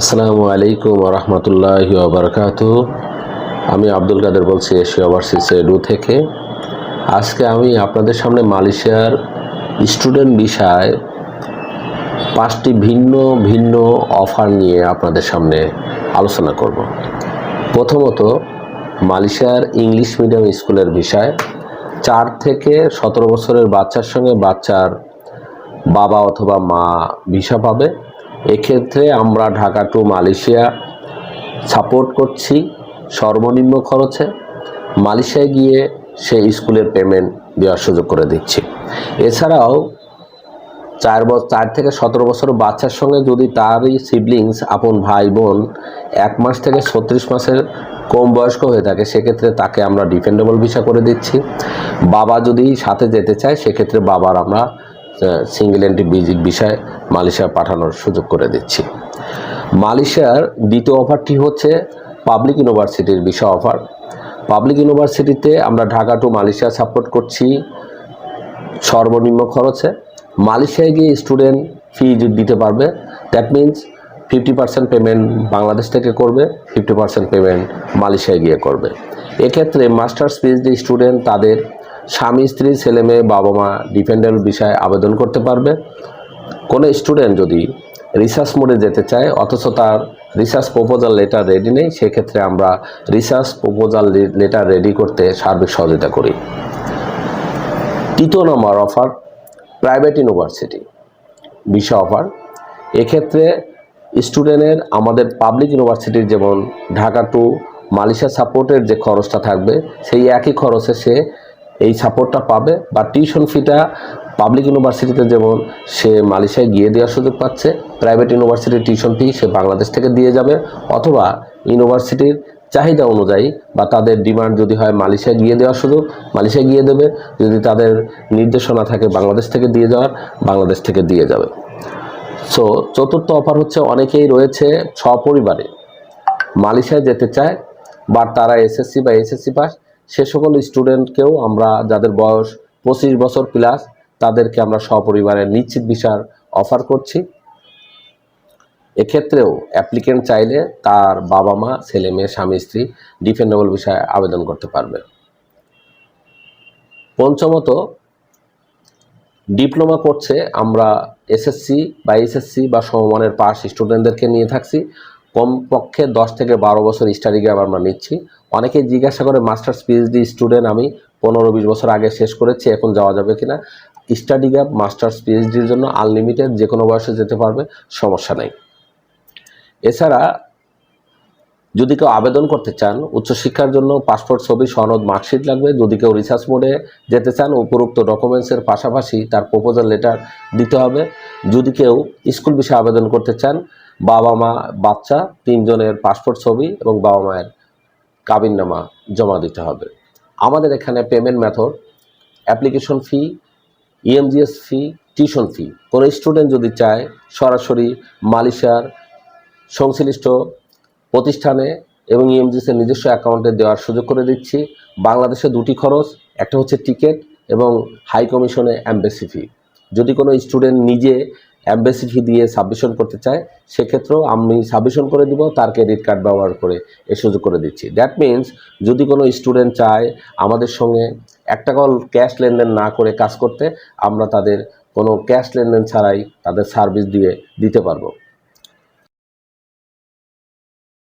আসসালামু আলাইকুম রহমতুল্লাহ বারকাত আমি আব্দুল কাদের বলছি এশিয়া ওভারসিজ এডু থেকে। আজকে আমি আপনাদের সামনে মালয়েশিয়ার স্টুডেন্ট বিষয় পাঁচটি ভিন্ন ভিন্ন অফার নিয়ে আপনাদের সামনে আলোচনা করব। প্রথমত, মালয়েশিয়ার ইংলিশ মিডিয়াম স্কুলের বিষয়। চার থেকে সতেরো বছরের বাচ্চার সঙ্গে বাচ্চার বাবা অথবা মা ভিসা পাবে। এক্ষেত্রে আমরা ঢাকা টু মালয়েশিয়া সাপোর্ট করছি সর্বনিম্ন খরচে। মালয়েশিয়ায় গিয়ে সেই স্কুলের পেমেন্ট দেওয়ার সুযোগ করে দিচ্ছি। এছাড়াও চার বছর চার থেকে সতেরো বছর বাচ্চার সঙ্গে যদি তারই সিবলিংস আপন ভাই, বোন এক মাস থেকে ছত্রিশ মাসের কম বয়স্ক হয়ে থাকে, সেক্ষেত্রে তাকে আমরা ডিপেন্ডেবল ভিসা করে দিচ্ছি। বাবা যদি সাথে যেতে চায়, সেক্ষেত্রে বাবার আমরা সিঙ্গেল এন্ট্রি বিজিক বিষয় মালয়েশিয়া পাঠানোর সুযোগ করে দিচ্ছি। মালয়েশিয়ার দ্বিতীয় অফারটি হচ্ছে পাবলিক ইউনিভার্সিটির বিষয় অফার পাবলিক ইউনিভার্সিটিতে আমরা ঢাকা টু মালয়েশিয়া সাপোর্ট করছি। সর্বনিম্ন খরচে। মালয়েশিয়ায় গিয়ে স্টুডেন্ট ফি দিতে পারবে। That means fifty percent payment Bangladesh থেকে করবে ফিফটি পার্সেন্ট পেমেন্ট মালয়েশিয়ায় গিয়ে করবে। এক্ষেত্রে মাস্টার্স পিএইচডি স্টুডেন্ট তাদের স্বামী, স্ত্রী, ছেলে, মেয়ে, বাবা মা ডিপেন্ডেন্ট বিষয়ে আবেদন করতে পারবে। কোনো স্টুডেন্ট যদি রিসার্চ মোডে যেতে চায়, অথচ তার রিসার্চ প্রপোজাল লেটার রেডি নেই, সেক্ষেত্রে আমরা রিসার্চ প্রপোজাল লেটার রেডি করতে সার্বিক সহযোগিতা করি। তৃতীয় নম্বর অফার প্রাইভেট ইউনিভার্সিটি বিষয় অফার এক্ষেত্রে স্টুডেন্টের আমাদের পাবলিক ইউনিভার্সিটির যেমন ঢাকা টু মালয়েশিয়া সাপোর্টের যে খরচটা থাকবে, সেই একই খরচে সে এই সাপোর্টটা পাবে বা টিউশন ফিটা পাবলিক ইউনিভার্সিটিতে যেমন সে মালয়েশিয়ায় গিয়ে দেওয়ার সুযোগ পাচ্ছে প্রাইভেট ইউনিভার্সিটির টিউশন ফি সে বাংলাদেশ থেকে দিয়ে যাবে অথবা ইউনিভার্সিটির চাহিদা অনুযায়ী বা তাদের ডিমান্ড যদি হয় মালয়েশিয়া গিয়ে দেওয়ার সুযোগ মালয়েশিয়া গিয়ে দেবে, যদি তাদের নির্দেশনা থাকে বাংলাদেশ থেকে দিয়ে যাওয়ার, বাংলাদেশ থেকে দিয়ে যাবে। সো চতুর্থ অফার হচ্ছে অনেকেই রয়েছে সপরিবারে। মালয়েশিয়ায় যেতে চায়, বা তারা এসএসসি বা এসএসসি পাস সে সকল স্টুডেন্টকেও আমরা, যাদের বয়স পঁচিশ বছর প্লাস তাদেরকে আমরা সপরিবারে নিশ্চিত ভিসার অফার করছি। এক্ষেত্রেও অ্যাপ্লিকেন্ট চাইলে তার বাবা মা, ছেলে মেয়ে, স্বামী, স্ত্রী ডিফেন্ডেবল বিষয়ে আবেদন করতে পারবে। পঞ্চমত ডিপ্লোমা করছে আমরা এসএসসি বা এসএসসি বা সমমানের পাস স্টুডেন্টদেরকে নিয়ে থাকছি। কমপক্ষে দশ থেকে বারো বছর স্টাডি গ্যাপ আমরা নিচ্ছি। অনেকে জিজ্ঞাসা করে মাস্টার্স পিএইচডি স্টুডেন্ট আমি পনেরো বিশ বছর আগে শেষ করেছি, এখন যাওয়া যাবে কিনা? স্টাডি গ্যাপ মাস্টার্স পিএইচডির জন্য আনলিমিটেড যে কোনো বয়সে যেতে পারবে, সমস্যা নেই। এছাড়া যদি কেউ আবেদন করতে চান, উচ্চশিক্ষার জন্য পাসপোর্ট, ছবি, সনদ, মার্কশিট লাগবে। যদি কেউ রিসার্চ মোডে যেতে চান, উপরোক্ত ডকুমেন্টসের পাশাপাশি তার প্রপোজাল লেটার দিতে হবে। যদি কেউ স্কুল বিষয়ে আবেদন করতে চান, বাবা মা, বাচ্চা, তিনজনের পাসপোর্ট, ছবি এবং বাবা মায়ের কাবিননামা জমা দিতে হবে। আমাদের এখানে payment method application fee EMGS fee tuition fee কোনো স্টুডেন্ট যদি চায় সরাসরি মালয়েশিয়ার সংশ্লিষ্ট প্রতিষ্ঠানে এবং ইএমজিসের নিজস্ব অ্যাকাউন্টে দেওয়ার সুযোগ করে দিচ্ছি। বাংলাদেশে দুটি খরচ, একটা হচ্ছে টিকিট এবং হাই কমিশনে অ্যাম্বাসি ফি যদি কোনো স্টুডেন্ট নিজে অ্যাম্বাসি ফি দিয়ে সাবমিশন করতে চায়, সেক্ষেত্রেও আমি সাবমিশন করে দিব, তার ক্রেডিট কার্ড ব্যবহার করে এ সুযোগ করে দিচ্ছি। দ্যাট মিন্স যদি কোনো স্টুডেন্ট চায় আমাদের সঙ্গে একটা কল ক্যাশ লেনদেন না করে কাজ করতে, আমরা তাদের কোনো ক্যাশ লেনদেন ছাড়াই তাদের সার্ভিস দিয়ে দিতে পারব।